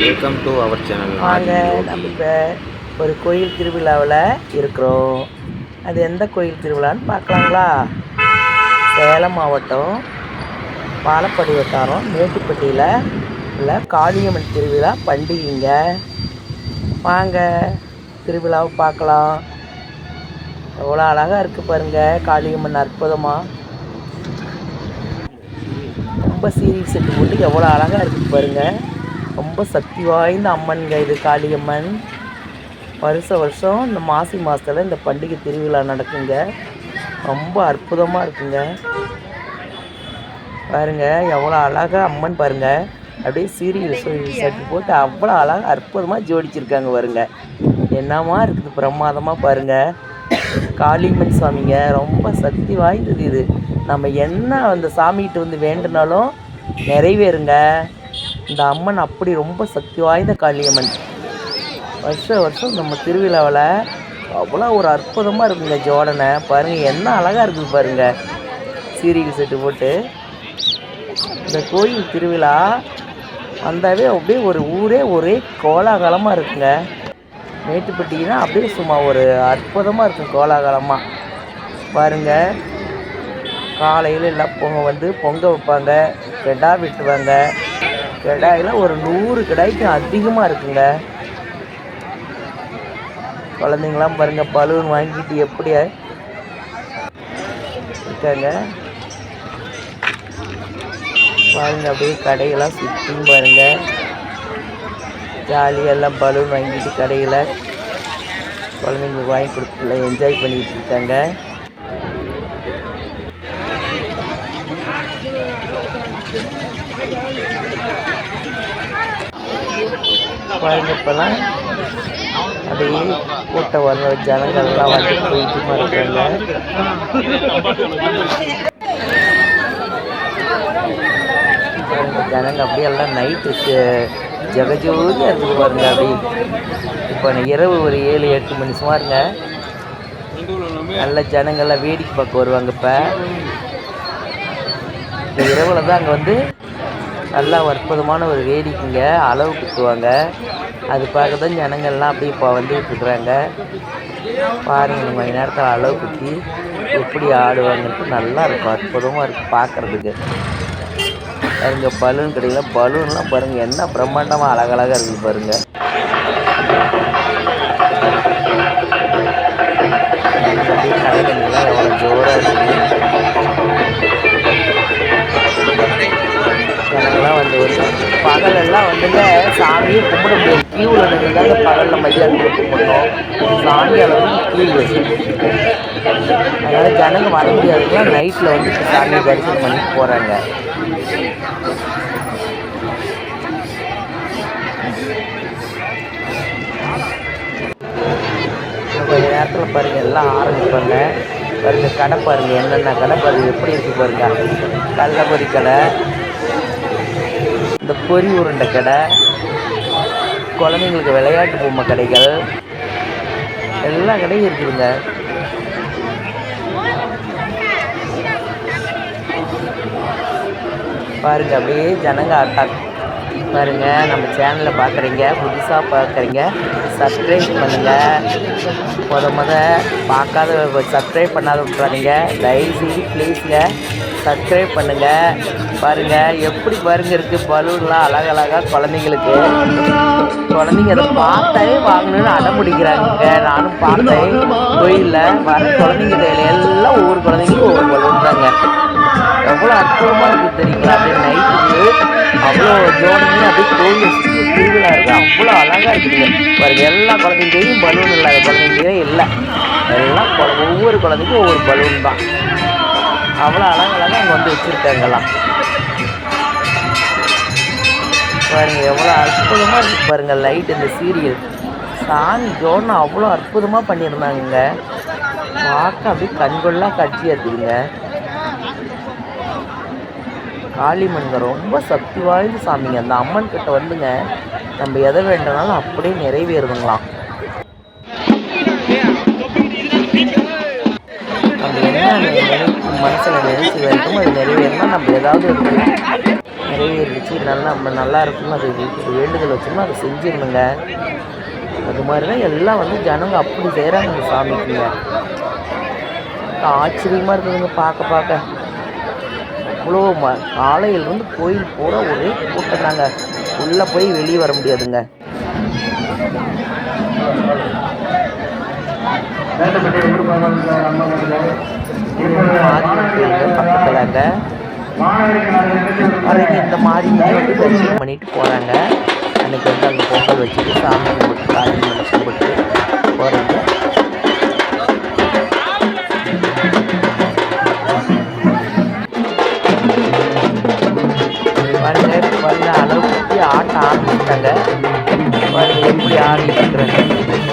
Welcome to our channel வாங்க நம்ம இப்போ ஒரு கோயில் திருவிழாவில் இருக்கிறோம். அது எந்த கோயில் திருவிழான்னு பார்க்கலாங்களா? சேலம் மாவட்டம் பாலப்படி வட்டாரம் மேட்டுப்பட்டியில் உள்ள காளியம்மன் திருவிழா பண்டிகைங்க. வாங்க திருவிழாவை பார்க்கலாம். எவ்வளோ அழகாக இருக்குது பாருங்க காளியம்மன் அற்புதமாக ரொம்ப சீரியல் செட்டு போட்டு எவ்வளோ அழகாக இருக்குது பாருங்க. ரொம்ப சக்தி வாய்ந்த அம்மன்ங்க இது காளியம்மன். வருஷ வருஷம் இந்த மாசி மாதத்தில் இந்த பண்டிகை திருவிழா நடக்குங்க. ரொம்ப அற்புதமாக இருக்குங்க. பாருங்க எவ்வளோ அழகாக அம்மன் பாருங்க. அப்படியே சீரியல் செட்டு போட்டு அவ்வளோ அழகாக அற்புதமாக ஜோடிச்சிருக்காங்க பாருங்க. என்னமா இருக்குது பிரமாதமாக பாருங்க. காளியம்மன் சாமிங்க ரொம்ப சக்தி வாய்ந்தது இது. நம்ம என்ன அந்த சாமிகிட்ட வந்து வேண்டுனாலும் நிறைவேறுங்க. இந்த அம்மன் அப்படி ரொம்ப சக்தி வாய்ந்த காளியம்மன். வருஷம் வருஷம் நம்ம திருவிழாவில் அவ்வளோ ஒரு அற்புதமாக இருக்குங்க ஜோடனை பாருங்கள் என்ன அழகாக இருக்குது பாருங்கள் சீரியல் செட்டு போட்டு இந்த கோயில் திருவிழா வந்தாவே அப்படியே ஒரு ஊரே ஒரே கோலாகலமாக இருக்குங்க. மேட்டுப்பட்டினா அப்படியே சும்மா ஒரு அற்புதமாக இருக்கும் கோலாகலமாக பாருங்கள் காலையில் எல்லாம் பொங்க வந்து பொங்க வைப்பாங்க கெடா வெட்டுவாங்க. கெடாயில் ஒரு நூறு கடாய்க்கு அதிகமாக இருக்குங்க. குழந்தைங்களாம் பாருங்க பலூன் வாங்கிட்டு எப்படி இருக்காங்க. பாருங்க அப்படியே கடையெல்லாம் சுற்றியும் பாருங்க. ஜாலியாக எல்லாம் பலூன் வாங்கிட்டு கடையில் குழந்தைங்களுக்கு வாங்கி கொடுத்துல என்ஜாய் பண்ணிகிட்டு இருக்காங்க. பாருங்க இப்போலாம் அப்படியே கூட்டம் வர ஜனங்கள்லாம் வந்து போயிட்டுமா இருக்காங்க ஜனங்க அப்படியே எல்லாம் நைட்டு ஜெகஜோதியாக இருக்குது பாருங்க அப்படி. இப்போ இரவு ஒரு ஏழு எட்டு மணி சுமாருங்க. நல்ல ஜனங்கள்லாம் வேடிக்கை பார்க்க வருவாங்க இப்போ. இந்த இரவில் தான் அங்கே வந்து நல்லா அற்புதமான ஒரு வேடிக்கைங்க. அளவு குத்துவாங்க. அது பார்க்க தான் ஜனங்கள்லாம் அப்படியே இப்போ வந்துட்டு இருக்கிறாங்க பாருங்கள் இந்த மணி நேரத்தில் அளவு குத்தி எப்படி ஆடுவாங்கன்ட்டு நல்லா இருக்கும். அற்புதமாக இருக்குது பார்க்குறதுக்கு. பாருங்க பலூன் கடையில் பலூன்லாம் பாருங்கள் என்ன பிரம்மாண்டமாக அழகழகாக இருக்குது பாருங்கள் ஜனங்கள்லாம் பகலெல்லாம் வந்துங்க சாமியை கும்பிட முடியாது. கியூவில் நின்றுதாங்க பகலில் மதியானத்தில் கும்பிடணும். சாமி வந்து கியூ வச்சு. அதனால் ஜனங்க வர முடியாதுங்களா நைட்டில் வந்து சாமியை தரிசனம் பண்ணிட்டு போகிறாங்க கொஞ்ச நேரத்தில் பாருங்கள் எல்லாம் ஆரம்பிப்பாங்க. பாருங்க கடை பாருங்க என்னென்ன கடை பாருங்க எப்படி இருக்கு பாருங்க. கள்ளபொரி கடை இந்த பொரி உருண்டை கடை. குழந்தைங்களுக்கு விளையாட்டு பொம்மை கடைகள். எல்லா கடையும் இருக்குதுங்க. பாருங்க அப்படியே ஜனங்க அட்டாக் பாருங்க நம்ம சேனலை பார்க்குறீங்க புதுசாக பார்க்குறீங்க சப்ஸ்கிரைப் பண்ணுங்கள் முத முத பார்க்காத சப்ஸ்கிரைப் பண்ணாத விட்றாதீங்க தயவுசெய்து ப்ளீஸுங்க சப்ஸ்கிரைப் பண்ணுங்க. பாருங்க எப்படி பாருங்க இருக்கு பலூன்லாம் அழகழகாக குழந்தைங்களுக்கு. குழந்தைங்க அதை பார்த்தாலே வாங்கணும்னு அடம் பிடிக்கிறாங்க நானும் பார்த்தேன். கோயிலில் வர குழந்தைங்க கையில் எல்லாம் ஒவ்வொரு குழந்தைங்களுக்கும் ஒவ்வொரு பலூன் தாங்க எவ்வளோ அற்புதமாக இருக்குது தெரியுங்களா? அப்படியே நைட்டுக்கு அவ்வளோ ஜோடனையும் அப்படியே கோயில் திருவிழா இருக்குது அவ்வளோ அழகாக இருக்குதுங்க பாருங்க எல்லா குழந்தைங்களையும் பலூன் இல்லாத குழந்தைங்களே இல்லை. எல்லாம் ஒவ்வொரு குழந்தைக்கும் ஒவ்வொரு பலூன் தான். அவ்வளோ அழகழகாக அங்கே வந்து வச்சுருக்காங்கலாம் பாருங்கள் எவ்வளோ அற்புதமாக இருக்குது பாருங்கள் லைட் இந்த சீரியல் சாங் ஜோன் அவ்வளோ அற்புதமாக பண்ணியிருந்தாங்கங்க. பார்க்க அப்படியே கண்கொள்ளா காட்சியாக இருக்குதுங்க காளிமன்ங்க ரொம்ப சக்தி வாய்ந்த சாமிங்க. அந்த அம்மன் கிட்ட வந்துங்க நம்ம எதை வேண்டுனாலும் அப்படியே நிறைவேறுதுங்களாம். வேண்டும் அது நிறைவேறினா நம்ம ஏதாவது ஒரு நிறைவேறிச்சு நல்லா நம்ம நல்லா இருக்கணும். அது ஒரு வேண்டுதல் வச்சோம்னா அதை செஞ்சிடணுங்க. அது மாதிரி தான் எல்லாம் வந்து ஜனங்க அப்படி செய்கிறாங்க அந்த சாமிக்குங்க ஆச்சரியமாக இருக்குதுங்க பார்க்க பார்க்க. அவ்வளோ ம காலையிலேருந்து கோயில் பூரா ஒரே கூட்டம் தாங்க உள்ளே போய் வெளியே வர முடியாதுங்க. மாரியம்மன் கோயில் பக்கத்துலங்க. அதுக்கு இந்த மாரியம்மன் வந்து தரிசனம் பண்ணிட்டு போகிறாங்க அன்னைக்கு வந்து அங்கே பொங்கல் வச்சுட்டு சாமி கும்பிட்டு காரியம்மன் கும்பிட்டு போகிறாங்க பாருங்க பாருங்க அளவு குத்தி ஆரம்பிச்சிட்டாங்க பாருங்க எப்படி ஆடிட்டு இருக்கிறாங்க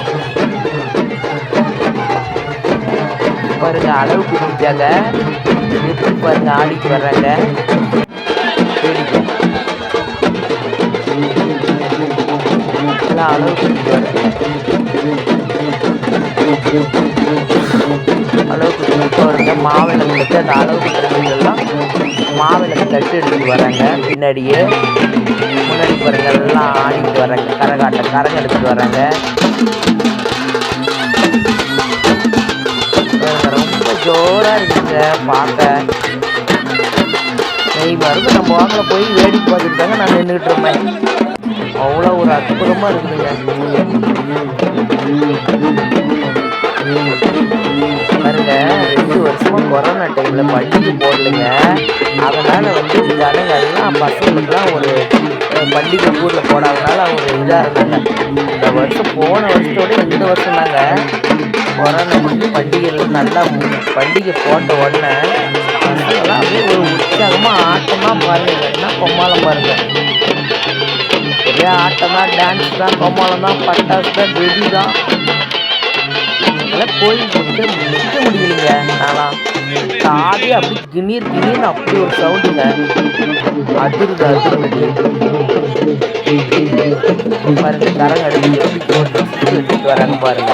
பாருங்க அளவு முடிஞ்சாங்க. எப்படி பாருங்க ஆடிட்டு வர்றாங்க. அளவுக்கு அளவுக்கு அளவு குத்திட்டு வருங்க மாவிளக்கு அந்த அளவுக்கு குத்துறவங்கெல்லாம் மாவிளக்கு தட்டு எடுத்துட்டு வராங்க பின்னாடியே முன்னாடி பாருங்க எல்லாம் ஆடிட்டு வராங்க கரகாட்ட கரகம் எடுத்துட்டு வராங்க ஜோரா இருக்குங்க பார்க்க நெய் மருந்து நம்ம வாங்கல போய் வேடிக்கை பார்த்துட்டு தாங்க நான் நின்றுட்டு இருந்தேன். அவ்வளோ ஒரு அற்புதமாக இருக்குதுங்க. பாருங்க ரெண்டு வருஷமா கொரோனா டைம்ல பள்ளிக்கு போடலைங்க அதனால வந்து ஜனங்கள்லாம் பசங்களுக்குலாம் ஒரு பள்ளிக்கு ஊரில் போடாதனால அவங்க இதாக இருந்தாங்க. இந்த வருஷம் போன வருஷத்தோட இந்த வருஷம் தாங்க. கொரோனா முடிஞ்சு பண்டிகைகள் நல்லா பண்டிகை போட்ட உடனே பசங்கெல்லாம் அப்படியே ஒரு உற்சாகமாக ஆட்டமாக பாருங்கன்னா கொம்மாளம் பாருங்க. ஒரே ஆட்டம் தான் டான்ஸ் தான் கொம்மாளம் தான் பட்டாசு தான் வெடி தான். அதெல்லாம் கோயில் போட்டு நிற்க முடியலைங்க நானா. காதே அப்படி கிணீர் கிணீர்னு அப்படி ஒரு சவுண்டுங்க அதிர்ந்து அதிர்ந்து பாருங்க கரங்க எடுத்து எப்படி எடுத்துட்டு வராங்க பாருங்க.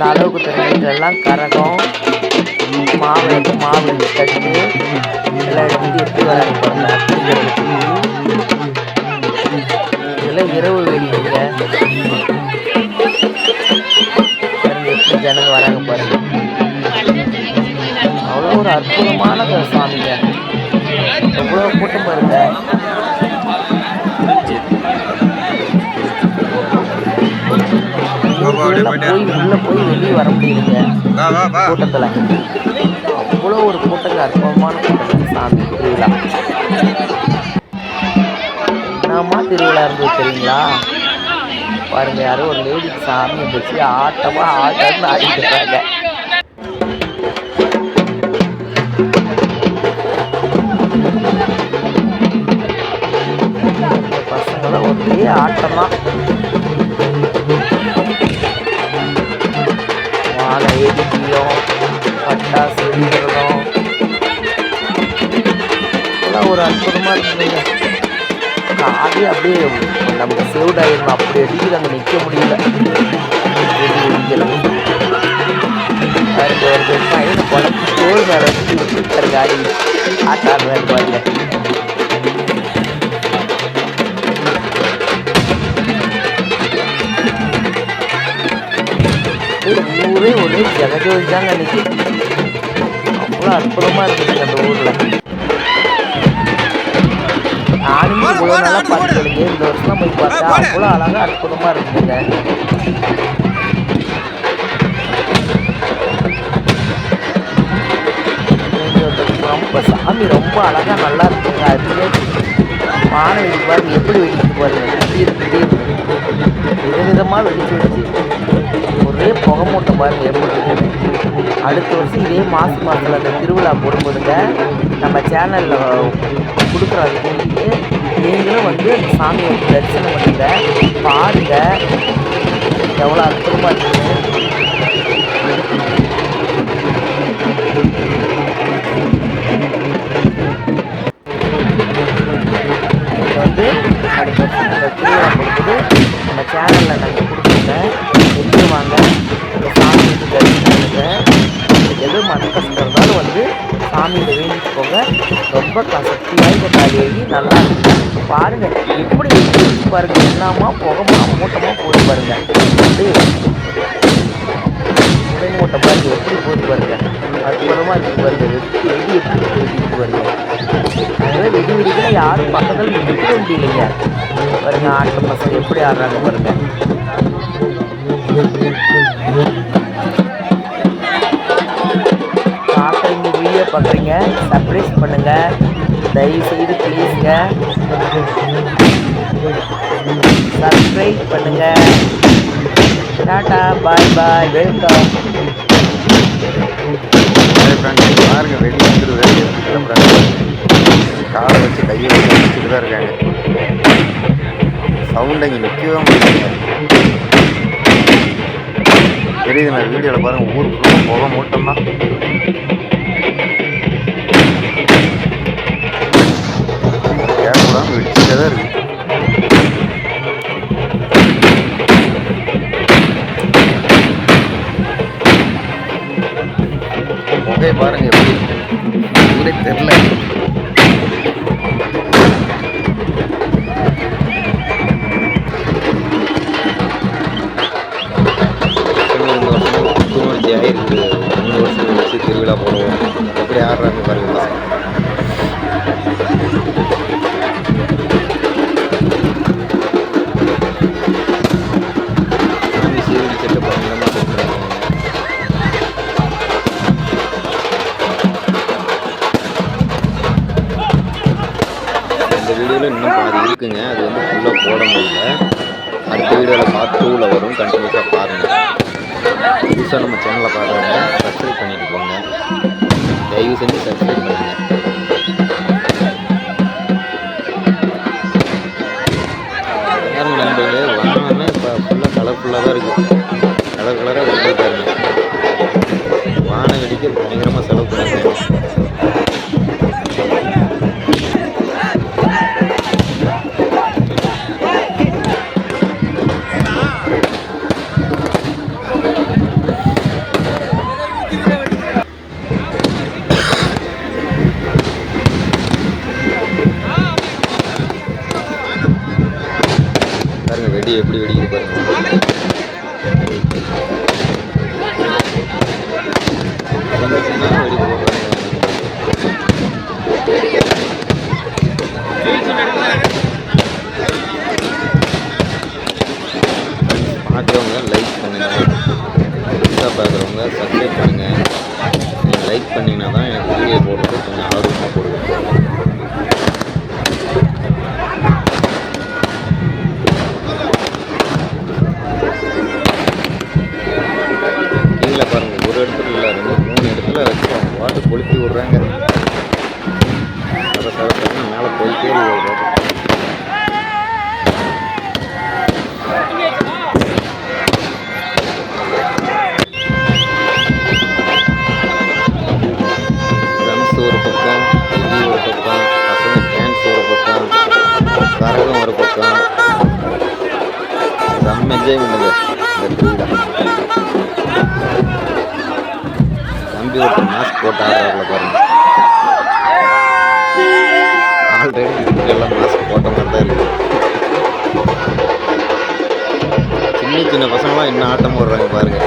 இந்த அளவுக்கு தெரிஞ்செல்லாம் கரகம் மாவு மாவிளக்கு தட்டு இதெல்லாம் எடுத்து எப்படி வராங்க பாருங்க இதெல்லாம் இரவு வேடிக்கைங்க எப்படி ஜனங்க வராங்க பாருங்க. அவ்வளோ ஒரு அற்புதமான ஒரு சாமிங்க. எவ்வளோ கூட்டம் பாருங்க. போய் உள்ள போய் வெளியே வர முடியுதுங்க கூட்டத்தில். அவ்வளோ ஒரு கூட்டங்க அற்புதமான கூட்டங்க சாமி திருவிழா. என்னம்மா திருவிழா இருந்தது தெரியுங்களா? பாருங்க யாரோ ஒரு லேடிக்கு சாமி இருந்துச்சு ஆட்டமா ஆட்டம்னு ஆடிட்டு இருக்காங்க. பசங்களாம் ஒரே ஆட்டம் அற்புதமாக ஒரு இருக்குதுங்க அப்படியே நமக்கு சேவ்டாயிடணும் அப்படி அடிக்கிற அங்கே நிற்க முடியல. வெடி பையனை குழம்பு தோல் மேலே விட்டுருக்காரு காடி பாருங்க. ஊரே ஒரே ஜனஜோதி தாங்க அன்னைக்கு அவ்வளோ அற்புதமாக இருக்குதுங்க அந்த ஊரில். இவ்வளோ நாளாக பார்த்ததுங்க இந்த வருஷம் போய் பார்த்தா அவ்வளோ அழகாக அற்புதமாக இருக்குதுங்க இங்க ரொம்ப சாமி ரொம்ப அழகாக நல்லா இருக்குங்க. அதுவே வானம் வெடி பாருங்க எப்படி வெடிச்சு பாருங்க. திடீர் திடீர்னு விதவிதமாக வெடிச்சு வெடிச்சு. ஒரே புகை மூட்டை பாருங்க எப்படி அடுத்த வருஷம் இதே மாசி மாதத்தில் அந்த திருவிழா போடும்போதுங்க நம்ம சேனலில் கொடுக்குற லிங்க்கு நீங்களும் வந்து அந்த சாமியை தரிசனம் பண்ணுங்க பாருங்க. எவ்வளோ அற்புதமாக இருக்குன்னு வந்து அடுத்த வருஷம் கொடுக்குது நம்ம சேனலில் நாங்கள் கொடுத்துருங்க வெளியே வாங்க. சாமி தரிசனம் பண்ணுங்க. உங்களுக்கு மன கஷ்டம் சாமியில் வேண்டிட்டு போங்க ரொம்ப க- சக்தி வாய்ந்த காளியாகி நல்லா இருக்கும் பாருங்க எப்படி பாருங்க என்னமா புகமா மூட்டமாக போட்டு பாருங்க. அப்படியே உடனே மூட்டை பாருங்க எப்படி போட்டு பாருங்க. அற்புதமாக இருக்கு பாருங்க. வெட்டி வெடி எப்படி வெடிட்டு பாருங்க. அதனால வெடி வெடிக்கிற யாரும் பக்கத்தில் நிற்க முடியலைங்க. பாருங்க ஆட்டு பசங்க எப்படி ஆடுறாங்க பாருங்க. பண்ணுறீங்க பார்க்குறீங்க சர்ப்ரைஸ் பண்ணுங்கள் தயவுசெய்து ப்ளீஸுங்க சப்ஸ்கிரைப் பண்ணுங்கள் tata bye bye welcome friends பாருங்க வெடி வந்துடுது கிளம்புறாங்க காலை வச்சு கையை வச்சு வச்சுட்டு தான் இருக்காங்க. சவுண்ட் இங்கே நிற்கவே முடியல தெரியுது நான் வீடியோவில் பாருங்கள் ஊருக்குள்ளே போக மூட்டம்தான். புகை பாருங்க எப்படி இருக்கு. ஊரே தெரில வீடியோவில் இன்னும் பாதி இருக்குங்க. அது வந்து ஃபுல்லாக போட முடியல. அடுத்த வீடியோவில் பார்ட் டூவில் வரும். கண்டினியூஸாக பாருங்கள் புதுசாக நம்ம சேனலை பார்க்குறவங்க சப்ஸ்கிரைப் பண்ணிட்டு போங்க. தயவு செஞ்சு சப்ஸ்கிரைப் பண்ணுங்கள் பாருங்க நண்பர்களே இப்போ ஃபுல்லாக கலர்ஃபுல்லாக தான் இருக்குது கலர் கலராக கொடுத்து வானம் வான வெடிக்க பயங்கரமாக செலவு பண்ணிருக்காங்க செம்ம என்ஜாய் இந்த திருவிழா தம்பி ஒருத்தர் மாஸ்க் போட்டு ஆடுறாருல பாருங்க. ஆல்ரெடி எல்லாம் மாஸ்க் போட்ட மாதிரி தான் இருக்குது சின்ன சின்ன பசங்களாம் என்ன ஆட்டம் போடுறாங்க பாருங்க.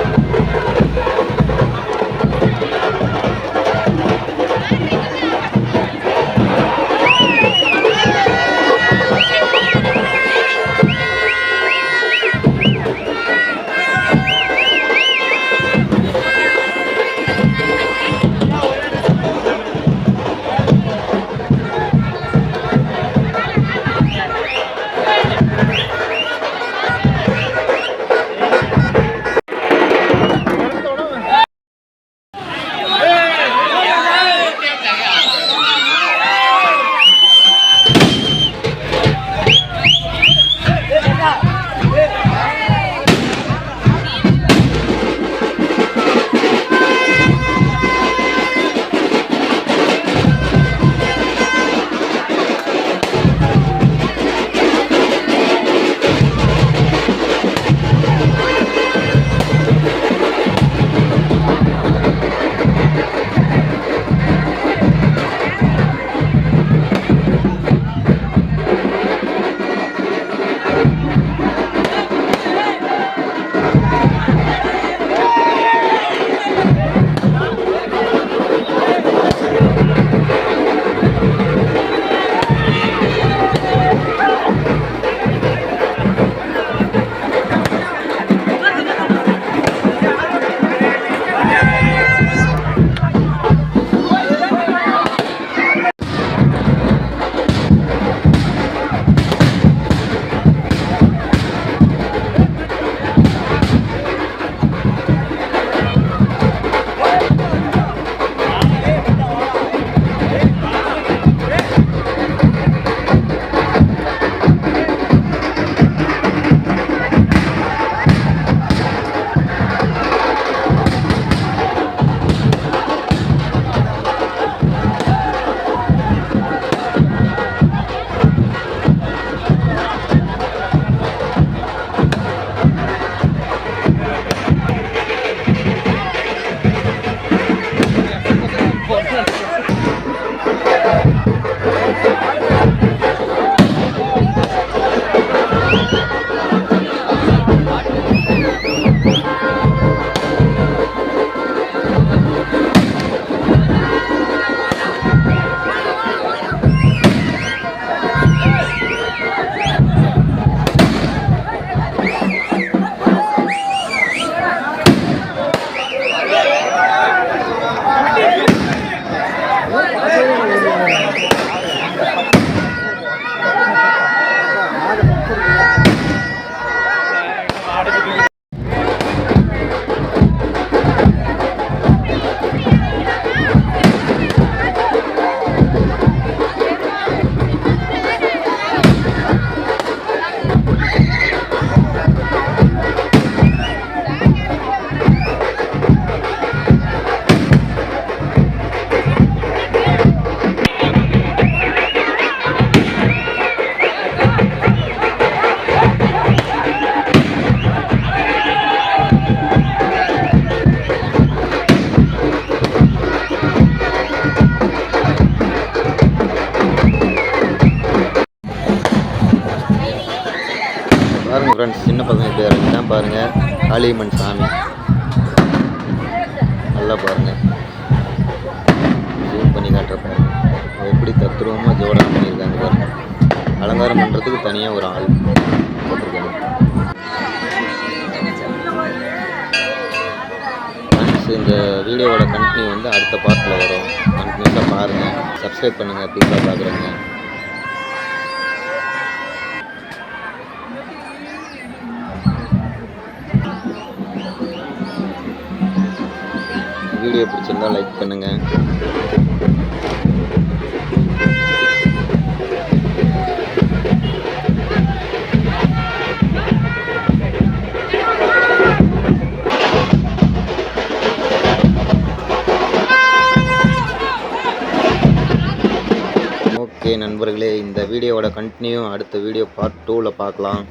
காளியம்மன் சாமி. நல்லா பாருங்கள் ஜூம் பண்ணி காட்டுறப்ப எப்படி தத்ரூபமாக ஜோடம் பண்ணியிருக்காங்க பாருங்கள் அலங்காரம் பண்ணுறதுக்கு தனியாக ஒரு ஆள் போட்டிருக்காங்க. ஃப்ரெண்ட்ஸ் இந்த வீடியோவோட கண்டினியூ வந்து அடுத்த பார்ட்டில் வரும். கண்டினியூஸாக பாருங்கள் சப்ஸ்கிரைப் பண்ணுங்கள் புதுசாக பார்க்குறேங்க வீடியோ பிடிச்சிருந்தா லைக் பண்ணுங்கள் ஓகே நண்பர்களே இந்த வீடியோவோட கண்டினியூ அடுத்த வீடியோ பார்ட் டூவில் பார்க்கலாம்.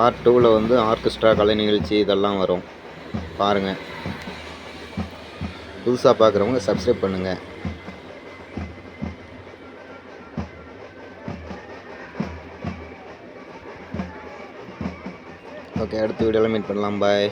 பார்ட் டூவில் வந்து ஆர்கெஸ்ட்ரா கலை நிகழ்ச்சி இதெல்லாம் வரும். பாருங்கள் புதுசாக பார்க்குறவங்க சப்ஸ்கிரைப் பண்ணுங்கள் ஓகே அடுத்த வீடியோவில் மீட் பண்ணலாம். பாய்